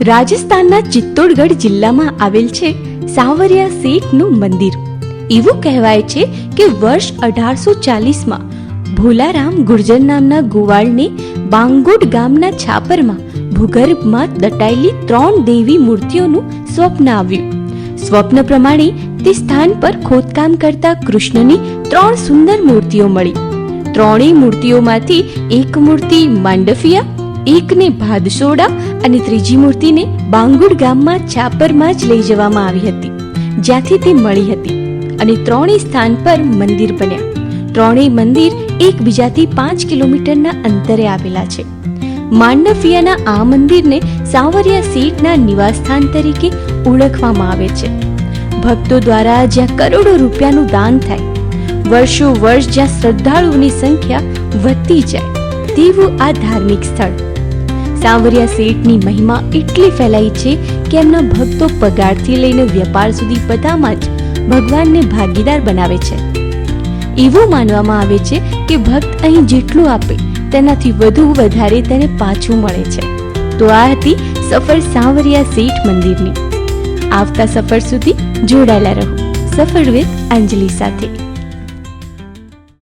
રાજસ્થાનના ચિત્તોડગઢ જિલ્લામાં આવેલ છે સાવરિયા શેઠનું મંદિર. એવું કહેવાય છે કે વર્ષ અઢારસો ચાલીસમાં ભોલારામ ગુર્જર નામના ગોવાળને બાંગોડ ગામના છાપરમાં ભૂગર્ભમાં દટાયેલી ત્રણ દેવી મૂર્તિઓનું સ્વપ્ન આવ્યું. સ્વપ્ન પ્રમાણે તે સ્થાન પર ખોદકામ કરતા કૃષ્ણની ત્રણ સુંદર મૂર્તિઓ મળી. ત્રણેય મૂર્તિઓમાંથી એક મૂર્તિ માંડફિયા એકને ભાદસોડા અને ત્રીજી મૂર્તિને બાંગુડ ગામમાં છાપરમાં જ લઈ જવામાં આવી હતી. જ્યાંથી તે મળી હતી અને ત્રણેય સ્થાન પર મંદિર બન્યા. ત્રણેય મંદિર એકબીજાથી પાંચ કિલોમીટરના અંતરે આવેલા છે. માંડવિયાના આ મંદિરને સાવરિયા સીટના નિવાસસ્થાન તરીકે ઓળખવામાં આવે છે. ભક્તો દ્વારા જ્યાં કરોડો રૂપિયાનું દાન થાય વર્ષો વર્ષ જ્યાં શ્રદ્ધાળુઓની સંખ્યા વધતી જાય, તેવું આ ધાર્મિક સ્થળ સાવરિયા શેઠની મહિમા એટલી ફેલાઈ છે કે એમના ભક્તો પગારથી લઈને વ્યાપાર સુધી બધામાં જ ભગવાનને ભાગીદાર બનાવે છે. એવું માનવામાં આવે છે કે ભક્ત અહીં જેટલું આપે, તેનાથી વધુ વધારે તેને પાછું મળે છે. તો આ હતી સફર સાવરિયા શેઠ મંદિરની. આવતા સફર સુધી જોડાયેલા રહો. સફર વિથ અંજલિ સાથે.